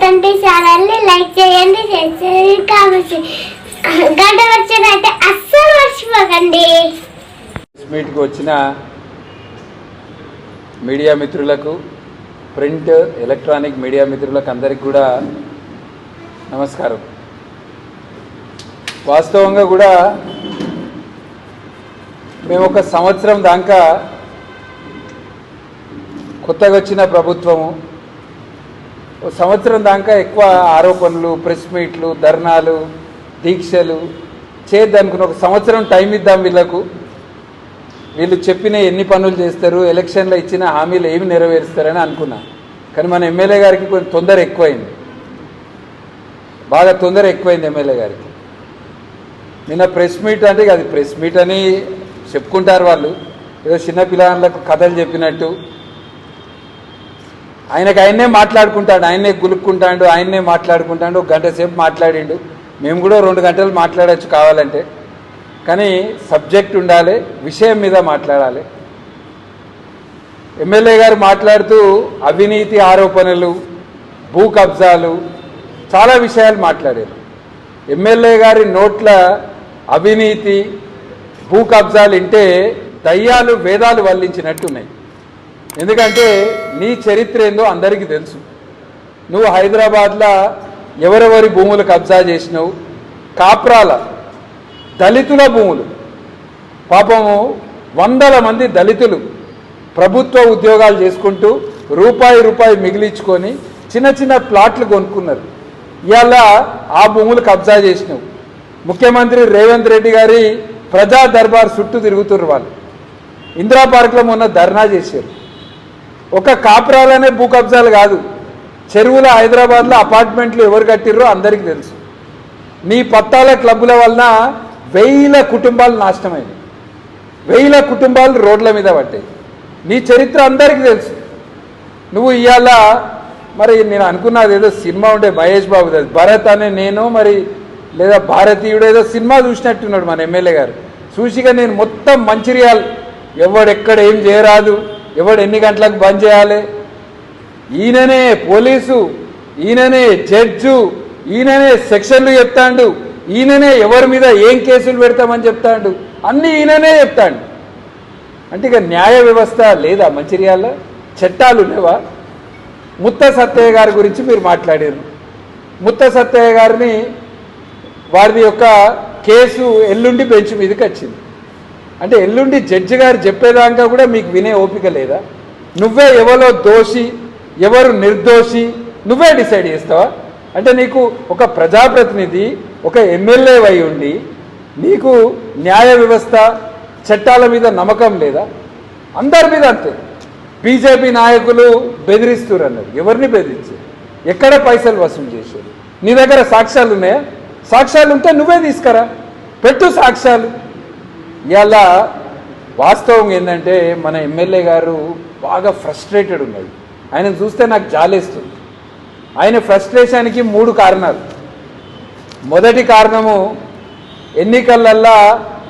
Twenty ఛానల్ని like చేయండి share చేయండి కామెంట్ గంట వచ్చేదైతే అస్సలు మర్చిపోకండి. మీట్కి వచ్చిన మీడియా మిత్రులకు ప్రింట్ ఎలక్ట్రానిక్ మీడియా మిత్రులకు అందరికి కూడా నమస్కారం. వాస్తవంగా కూడా మేము ఒక సంవత్సరం దాకా కొత్తగా వచ్చిన ప్రభుత్వము సంవత్సరం దాకా ఎక్కువ ఆరోపణలు ప్రెస్ మీట్లు ధర్నాలు దీక్షలు చేద్దనుకున్న ఒక సంవత్సరం టైం ఇద్దాం వీళ్ళకు. వీళ్ళు చెప్పిన ఎన్ని పనులు చేస్తారు ఎలక్షన్లో ఇచ్చిన హామీలు ఏమి నెరవేరుస్తారని అనుకున్నా. కానీ మన ఎమ్మెల్యే గారికి కొంచెం తొందర ఎక్కువైంది. బాగా తొందర ఎక్కువైంది ఎమ్మెల్యే గారికి. నిన్న ప్రెస్ మీట్ అంటే అది ప్రెస్ మీట్ అని చెప్పుకుంటారు వాళ్ళు. ఏదో చిన్న పిల్లలకు కథలు చెప్పినట్టు. ఆయనకు ఆయన్నే మాట్లాడుకుంటాడు ఆయన్నే గులుక్కుంటాడు ఆయన్నే మాట్లాడుకుంటాడు ఒక గంట సేపు మాట్లాడిండు. మేము కూడా రెండు గంటలు మాట్లాడచ్చు కావాలంటే. కానీ సబ్జెక్ట్ ఉండాలి విషయం మీద మాట్లాడాలి. ఎమ్మెల్యే గారు మాట్లాడుతూ అవినీతి ఆరోపణలు భూ కబ్జాలు చాలా విషయాలు మాట్లాడారు. ఎమ్మెల్యే గారి నోట్ల అవినీతి భూ కబ్జాలు వింటే దయ్యాలు వేదాలు వల్లించినట్టున్నాయి. ఎందుకంటే నీ చరిత్ర ఏందో అందరికీ తెలుసు. నువ్వు హైదరాబాద్లో ఎవరెవరి భూములు కబ్జా చేసినావు? కాప్రాల దళితుల భూములు. పాపము వందల మంది దళితులు ప్రభుత్వ ఉద్యోగాలు చేసుకుంటూ రూపాయి రూపాయి మిగిలించుకొని చిన్న చిన్న ప్లాట్లు కొనుక్కున్నారు. ఇవాళ ఆ భూములు కబ్జా చేసినావు. ముఖ్యమంత్రి రేవంత్ రెడ్డి గారి ప్రజా దర్బార్ చుట్టూ తిరుగుతున్నారు వాళ్ళు. ఇందిరా పార్క్లో మొన్న ధర్నా చేశారు. ఒక కాపురాలనే భూ కబ్జాలు కాదు. చెరువుల హైదరాబాద్లో అపార్ట్మెంట్లు ఎవరు కట్టిర్రో అందరికీ తెలుసు. నీ పత్తాల క్లబ్బుల వలన వేల కుటుంబాలు నాశనమైనవి వేల కుటుంబాలు రోడ్ల మీద పట్టాయి నీ చరిత్ర అందరికీ తెలుసు. నువ్వు ఇవాళ మరి నేను అనుకున్నది ఏదో సినిమా ఉండే మహేష్ బాబు అది భరత్ అనే నేను మరి లేదా భారతీయుడు ఏదో సినిమా చూసినట్టున్నాడు మన ఎమ్మెల్యే గారు. చూసిగా నేను మొత్తం మంచిర్యాల్. ఎవడెక్కడ ఏం చేయరాదు. ఎవడు ఎన్ని గంటలకు బంద్ చేయాలి? ఈయననే పోలీసు ఈయననే జడ్జు ఈయననే సెక్షన్లు చెప్తాండు ఈయననే ఎవరి మీద ఏం కేసులు పెడతామని చెప్తాడు. అన్నీ ఈయననే చెప్తాడు. అంటే ఇక న్యాయ వ్యవస్థ లేదా మంచిర్యాల? చట్టాలు లేవా? ముత్త సత్తయ్య గారి గురించి మీరు మాట్లాడారు. ముత్త సత్తయ్య గారిని వారిది యొక్క కేసు ఎల్లుండి బెంచ్ మీదకి వచ్చింది. అంటే ఎల్లుండి జడ్జి గారు చెప్పేదాకా కూడా మీకు వినే ఓపిక లేదా? నువ్వే ఎవరో దోషి ఎవరు నిర్దోషి నువ్వే డిసైడ్ చేస్తావా? అంటే నీకు ఒక ప్రజాప్రతినిధి ఒక ఎమ్మెల్యే అయి ఉండి నీకు న్యాయ వ్యవస్థ చట్టాల మీద నమ్మకం లేదా? అందరి మీద అంతే. బీజేపీ నాయకులు బెదిరిస్తారు అన్నారు ఎవరిని బెదిరించారు ఎక్కడ పైసలు వసూలు చేశారు నీ దగ్గర సాక్ష్యాలు ఉన్నాయా? సాక్ష్యాలు ఉంటే నువ్వే తీసుకురా. పెట్టు సాక్ష్యాలు. ఇవాళ వాస్తవం ఏంటంటే మన ఎమ్మెల్యే గారు బాగా ఫ్రస్ట్రేటెడ్ ఉన్నాడు. ఆయన చూస్తే నాకు జాలేస్తుంది. ఆయన ఫ్రస్ట్రేషన్కి మూడు కారణాలు. మొదటి కారణము ఎన్నికలల్లా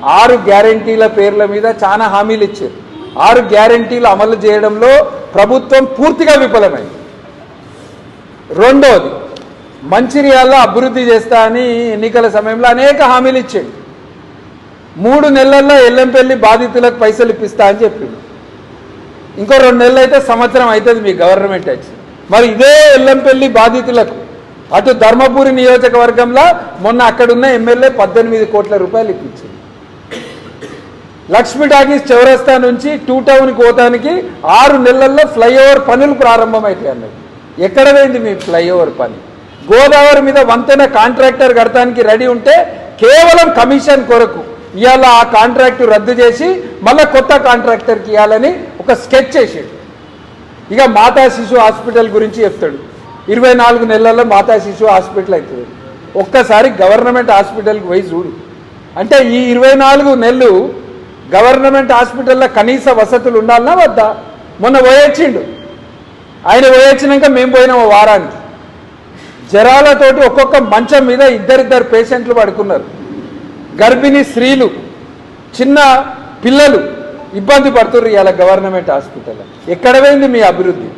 ఆరు గ్యారంటీల పేర్ల మీద చాలా హామీలు ఇచ్చారు. ఆరు గ్యారంటీలు అమలు చేయడంలో ప్రభుత్వం పూర్తిగా విఫలమైంది. రెండోది మంచిర్యాల అభివృద్ధి చేస్తా అని ఎన్నికల సమయంలో అనేక హామీలు ఇచ్చాడు. మూడు నెలల్లో ఎల్లంపల్లి బాధితులకు పైసలు ఇప్పిస్తా అని చెప్పిండు. ఇంకో రెండు నెలలు అయితే సంవత్సరం అవుతుంది మీ గవర్నమెంట్ వచ్చి మరి ఇదే ఎల్లంపల్లి బాధితులకు అటు ధర్మపురి నియోజకవర్గంలో మొన్న అక్కడున్న ఎమ్మెల్యే పద్దెనిమిది కోట్ల రూపాయలు ఇప్పించింది లక్ష్మీ టాకీస్ చౌరస్తా నుంచి టూ టౌన్కి పోతానికి ఆరు నెలల్లో ఫ్లైఓవర్ పనులు ప్రారంభమవుతాయి అన్నది. ఎక్కడ పోయింది మీ ఫ్లైఓవర్ పని? గోదావరి మీద వంతెన కాంట్రాక్టర్ కడతానికి రెడీ ఉంటే కేవలం కమిషన్ కొరకు ఇవాళ ఆ కాంట్రాక్టు రద్దు చేసి మళ్ళీ కొత్త కాంట్రాక్టర్కి ఇవ్వాలని ఒక స్కెచ్ చేసాడు. ఇక మాతా శిశు హాస్పిటల్ గురించి చెప్తాడు. ఇరవై నాలుగు నెలల్లో మాతా శిశు హాస్పిటల్ అవుతుంది. ఒక్కసారి గవర్నమెంట్ హాస్పిటల్కి పోయి చూడు. అంటే ఈ ఇరవై నాలుగు నెలలు గవర్నమెంట్ హాస్పిటల్లో కనీస వసతులు ఉండాలన్నా వద్దా? మొన్న పోయొచ్చిండు. ఆయన పోయొచ్చినాక మేము పోయినాము వారానికి. జ్వరాలతోటి ఒక్కొక్క మంచం మీద ఇద్దరిద్దరు పేషెంట్లు పడుకున్నారు. గర్భిణీ స్త్రీలు చిన్న పిల్లలు ఇబ్బంది పడుతుర్రు ఇవాళ గవర్నమెంట్ హాస్పిటల్ ఎక్కడ పోయింది మీ అభివృద్ధి?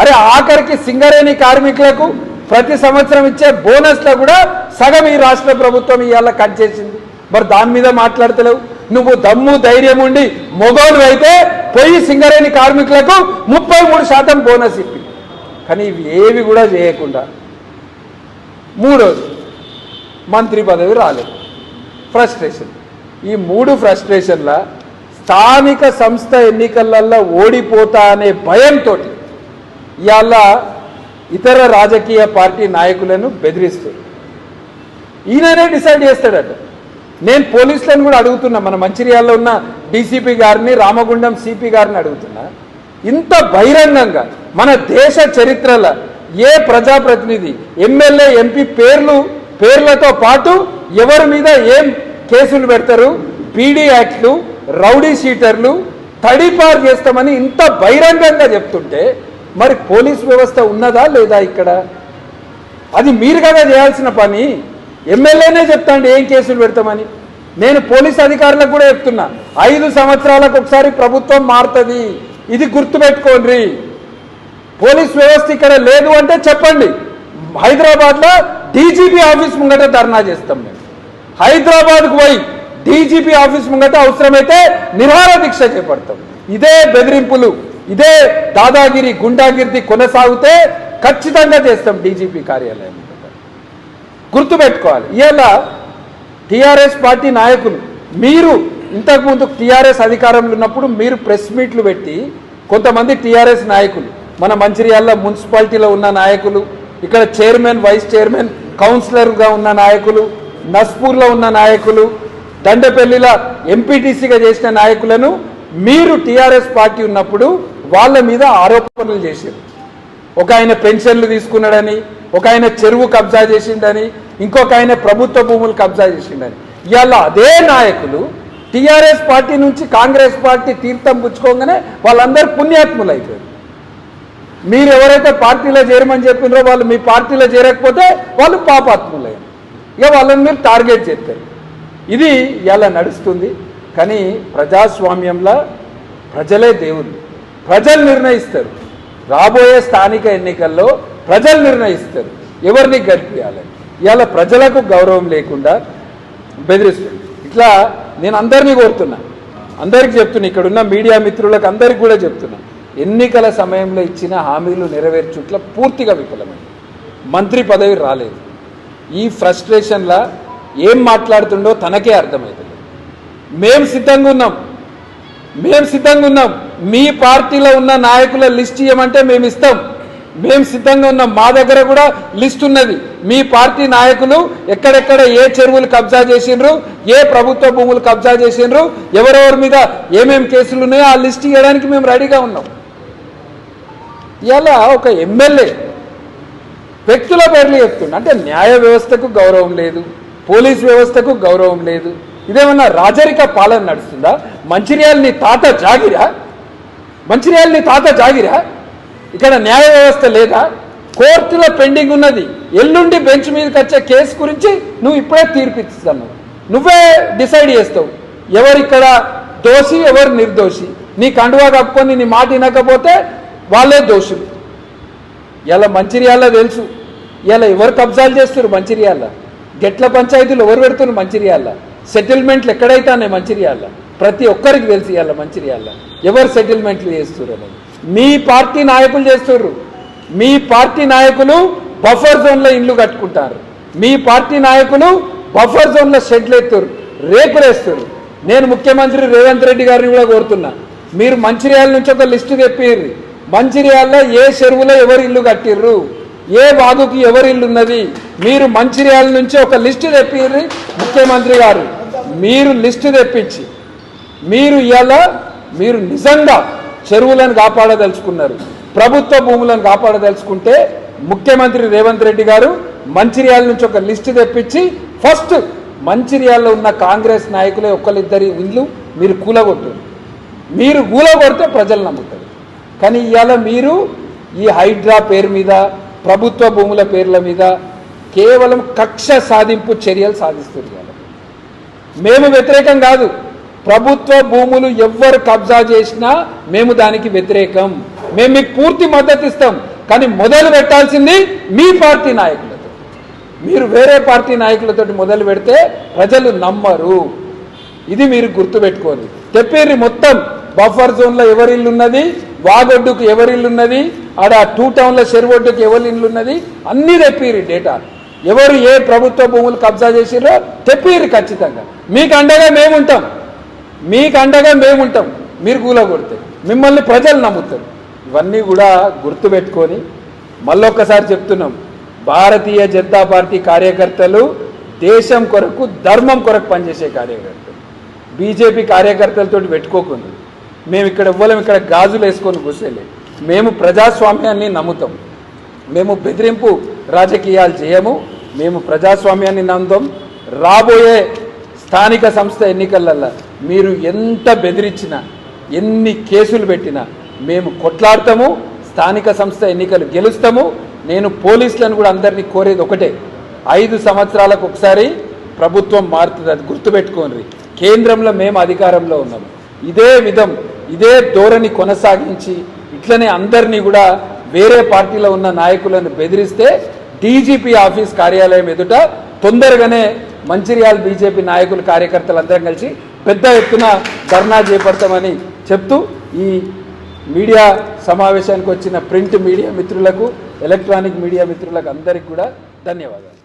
అరే ఆఖరికి సింగరేణి కార్మికులకు ప్రతి సంవత్సరం ఇచ్చే బోనస్లో కూడా సగం ఈ రాష్ట్ర ప్రభుత్వం ఇవాళ కట్ చేసింది. మరి దాని మీద మాట్లాడతలేవు. నువ్వు దమ్ము ధైర్యం ఉండి మొగోలు అయితే పోయి సింగరేణి కార్మికులకు ముప్పై మూడు శాతం బోనస్ ఇప్పి. కానీ ఇవి ఏవి కూడా చేయకుండా. మూడోది మంత్రి పదవి రాలేదు. ఫ్రస్ట్రేషన్ ఈ మూడు ఫ్రస్ట్రేషన్ల స్థానిక సంస్థ ఎన్నికలలో ఓడిపోతా అనే భయంతో ఇవాళ ఇతర రాజకీయ పార్టీ నాయకులను బెదిరిస్తారు ఈయననే డిసైడ్ చేస్తాడట. నేను పోలీసులను కూడా అడుగుతున్నా మన మంచిర్యాలలో ఉన్న డీసీపీ గారిని రామగుండం సిపి గారిని అడుగుతున్నా. ఇంత బహిరంగంగా మన దేశ చరిత్రలో ఏ ప్రజాప్రతినిధి ఎమ్మెల్యే ఎంపీ పేర్లు పేర్లతో పాటు ఎవరి మీద ఏం కేసులు పెడతారు పీడీ యాక్ట్లు రౌడీ షీటర్లు తడిపారు చేస్తామని ఇంత బహిరంగంగా చెప్తుంటే మరి పోలీస్ వ్యవస్థ ఉన్నదా లేదా ఇక్కడ? అది మీరు కదా చేయాల్సిన పని. ఎమ్మెల్యేనే చెప్తాండి ఏం కేసులు పెడతామని. నేను పోలీస్ అధికారులకు కూడా చెప్తున్నా ఐదు సంవత్సరాలకు ఒకసారి ప్రభుత్వం మారుతుంది. ఇది గుర్తుపెట్టుకోండి. పోలీస్ వ్యవస్థ ఇక్కడ లేదు అంటే చెప్పండి. హైదరాబాద్లో డీజీపీ ఆఫీస్ ముంగట ధర్నా చేస్తాం మేము. హైదరాబాద్కు పోయి డీజీపీ ఆఫీస్ ముంగట అవసరమైతే నిరాహార దీక్ష చేపడతాం. ఇదే బెదిరింపులు ఇదే దాదాగిరి గుండాగిరి కొనసాగితే ఖచ్చితంగా చేస్తాం డీజీపీ కార్యాలయం గుర్తుపెట్టుకోవాలి ఇలా టీఆర్ఎస్ పార్టీ నాయకులు మీరు ఇంతకుముందు టీఆర్ఎస్ అధికారంలో ఉన్నప్పుడు మీరు ప్రెస్ మీట్లు పెట్టి కొంతమంది టీఆర్ఎస్ నాయకులు మన మంచిర్యాల మున్సిపాలిటీలో ఉన్న నాయకులు ఇక్కడ చైర్మన్ వైస్ చైర్మన్ కౌన్సిలర్గా ఉన్న నాయకులు నస్పూర్లో ఉన్న నాయకులు దండపల్లిలో ఎంపీటీసీగా చేసిన నాయకులను మీరు టీఆర్ఎస్ పార్టీ ఉన్నప్పుడు వాళ్ళ మీద ఆరోపణలు చేశారు. ఒక ఆయన పెన్షన్లు తీసుకున్నాడని ఒక ఆయన చెరువు కబ్జా చేసిండని ఇంకొక ఆయన ప్రభుత్వ భూములు కబ్జా చేసిండని. ఇవాళ అదే నాయకులు టీఆర్ఎస్ పార్టీ నుంచి కాంగ్రెస్ పార్టీ తీర్థం పుచ్చుకోగానే వాళ్ళందరూ పుణ్యాత్ములు అయిపోయారు. మీరు ఎవరైతే పార్టీలో చేరమని చెప్పినారో వాళ్ళు మీ పార్టీలో చేరకపోతే వాళ్ళు పాపాత్ములయ్యారు. ఇక వాళ్ళని మీరు టార్గెట్ చేస్తారు. ఇది ఇలా నడుస్తుంది. కానీ ప్రజాస్వామ్యంలో ప్రజలే దేవుళ్ళు. ప్రజలు నిర్ణయిస్తారు. రాబోయే స్థానిక ఎన్నికల్లో ప్రజలు నిర్ణయిస్తారు. ఎవరిని గడిపియాలి ఇవాళ ప్రజలకు గౌరవం లేకుండా బెదిరిస్తుంది. ఇట్లా నేను అందరినీ కోరుతున్నా. అందరికి చెప్తున్నా. ఇక్కడ ఉన్న మీడియా మిత్రులకు అందరికి కూడా చెప్తున్నా. ఎన్నికల సమయంలో ఇచ్చిన హామీలు నెరవేర్చుట్ల పూర్తిగా విఫలమైంది. మంత్రి పదవి రాలేదు. ఈ ఫ్రస్ట్రేషన్లా ఏం మాట్లాడుతుండో తనకే అర్థమవుతుంది మేము సిద్ధంగా ఉన్నాం. మేము సిద్ధంగా ఉన్నాం. మీ పార్టీలో ఉన్న నాయకుల లిస్ట్ ఇవ్వమంటే మేము ఇస్తాం. మేము సిద్ధంగా ఉన్నాం. మా దగ్గర కూడా లిస్ట్ ఉన్నది. మీ పార్టీ నాయకులు ఎక్కడెక్కడ ఏ చెరువులు కబ్జా చేసిండ్రు ఏ ప్రభుత్వ భూములు కబ్జా చేసిండ్రు ఎవరెవరి మీద ఏమేమి కేసులు ఉన్నాయో ఆ లిస్ట్ ఇవ్వడానికి మేము రెడీగా ఉన్నాం. ఇలా ఒక ఎమ్మెల్యే వ్యక్తుల పేర్లు చెప్తుండే. అంటే న్యాయ వ్యవస్థకు గౌరవం లేదు పోలీస్ వ్యవస్థకు గౌరవం లేదు ఇదేమన్నా రాజరిక పాలన నడుస్తుందా? మంచిర్యాల నీ తాత జాగిరా? మంచిర్యాల నీ తాత జాగిరా? ఇక్కడ న్యాయ వ్యవస్థ లేదా? కోర్టులో పెండింగ్ ఉన్నది. ఎల్లుండి బెంచ్ మీదకి వచ్చే కేసు గురించి నువ్వు ఇప్పుడే తీర్పిస్తాను నువ్వే డిసైడ్ చేస్తావు. ఎవరిక్కడ దోషి ఎవరు నిర్దోషి? నీ కండువా కప్పుకొని నీ మాట వినకపోతే వాళ్ళే దోషులు. ఇలా మంచిర్యాల తెలుసు. ఇలా ఎవరు కబ్జాలు చేస్తారు మంచిర్యాల గెట్ల పంచాయతీలు ఎవరు పెడుతున్నారు మంచిర్యాల సెటిల్మెంట్లు ఎక్కడైతే మంచిర్యాల ప్రతి ఒక్కరికి తెలుసు ఇవాళ మంచిర్యాల ఎవరు సెటిల్మెంట్లు చేస్తున్నారు అనేది. మీ పార్టీ నాయకులు చేస్తుర్రు మీ పార్టీ నాయకులు బఫర్ జోన్లో ఇల్లు కట్టుకుంటారు. మీ పార్టీ నాయకులు బఫర్ జోన్లో షెడ్లు ఎత్తురు రేకులు వేస్తారు. నేను ముఖ్యమంత్రి రేవంత్ రెడ్డి గారిని కూడా కోరుతున్నా మీరు మంచిర్యాల నుంచి ఒక లిస్టు తెప్పిర్రి. మంచిర్యాలలో ఏ చెరువులో ఎవరు ఇల్లు కట్టిర్రు? ఏ బాగుకి ఎవరు ఇల్లు ఉన్నది? మీరు మంచిర్యాల నుంచి ఒక లిస్టు తెప్పిర్రి ముఖ్యమంత్రి గారు. మీరు లిస్టు తెప్పించి మీరు ఇవాళ మీరు నిజంగా చెరువులను కాపాడదలుచుకున్నారు. ప్రభుత్వ భూములను కాపాడదలుచుకుంటే ముఖ్యమంత్రి రేవంత్ రెడ్డి గారు మంచిర్యాల నుంచి ఒక లిస్టు తెప్పించి ఫస్ట్ మంచిర్యాలలో ఉన్న కాంగ్రెస్ నాయకులే ఒక్కరిద్దరి ఇల్లు మీరు కూలగొట్టారు. మీరు కూలగొడితే ప్రజలు నమ్ముతారు. కానీ ఇవాళ మీరు ఈ హైడ్రా పేరు మీద ప్రభుత్వ భూముల పేర్ల మీద కేవలం కక్ష సాధింపు చర్యలు సాధిస్తున్నారు మేము వ్యతిరేకం కాదు. ప్రభుత్వ భూములు ఎవ్వరు కబ్జా చేసినా మేము దానికి వ్యతిరేకం. మేము మీకు పూర్తి మద్దతు ఇస్తాం. కానీ మొదలు పెట్టాల్సింది మీ పార్టీ నాయకులతో. మీరు వేరే పార్టీ నాయకులతో మొదలు పెడితే ప్రజలు నమ్మరు. ఇది మీరు గుర్తుపెట్టుకోండి. తెప్పేరి మొత్తం బఫర్ జోన్లో ఎవరి ఇల్లు ఉన్నది? వాగొడ్డుకు ఎవరి ఇల్లు ఉన్నది ఆడ టూ టౌన్ల చెరువొడ్డుకు ఎవరి ఇల్లు ఉన్నది అన్నీ తెప్పిరి డేటా ఎవరు ఏ ప్రభుత్వ భూములు కబ్జా చేసిరో తెప్పిరు ఖచ్చితంగా. మీకు అండగా మేముంటాం. మీకు అండగా మేముంటాం. మీరు కూలగొడితే. మిమ్మల్ని ప్రజలు నమ్ముతారు. ఇవన్నీ కూడా గుర్తుపెట్టుకొని మళ్ళొక్కసారి చెప్తున్నాం. భారతీయ జనతా పార్టీ కార్యకర్తలు దేశం కొరకు ధర్మం కొరకు పనిచేసే కార్యకర్తలు. బీజేపీ కార్యకర్తలతో పెట్టుకోకుండా. మేము ఇక్కడ ఇవ్వలేము ఇక్కడ గాజులు వేసుకొని కూర్చోలే. మేము ప్రజాస్వామ్యాన్ని నమ్ముతాం. మేము బెదిరింపు రాజకీయాలు చేయము మేము ప్రజాస్వామ్యాన్ని నమ్ముతాం. రాబోయే స్థానిక సంస్థ ఎన్నికలల్లో మీరు ఎంత బెదిరించినా ఎన్ని కేసులు పెట్టినా మేము కొట్లాడతాము స్థానిక సంస్థ ఎన్నికలు గెలుస్తాము. నేను పోలీసులను కూడా అందరినీ కోరేది ఒకటే ఐదు సంవత్సరాలకు ఒకసారి ప్రభుత్వం మారుతుంది అది గుర్తుపెట్టుకోండి. కేంద్రంలో మేము అధికారంలో ఉన్నాము. ఇదే విధం ఇదే ధోరణి కొనసాగించి ఇట్లనే అందరినీ కూడా వేరే పార్టీలో ఉన్న నాయకులను బెదిరిస్తే డీజీపీ ఆఫీస్ కార్యాలయం ఎదుట తొందరగానే మంచిర్యాల బీజేపీ నాయకులు కార్యకర్తలు అందరం కలిసి పెద్ద ఎత్తున ధర్నా చేపడతామని చెప్తూ ఈ మీడియా సమావేశానికి వచ్చిన ప్రింట్ మీడియా మిత్రులకు ఎలక్ట్రానిక్ మీడియా మిత్రులకు అందరికీ కూడా ధన్యవాదాలు.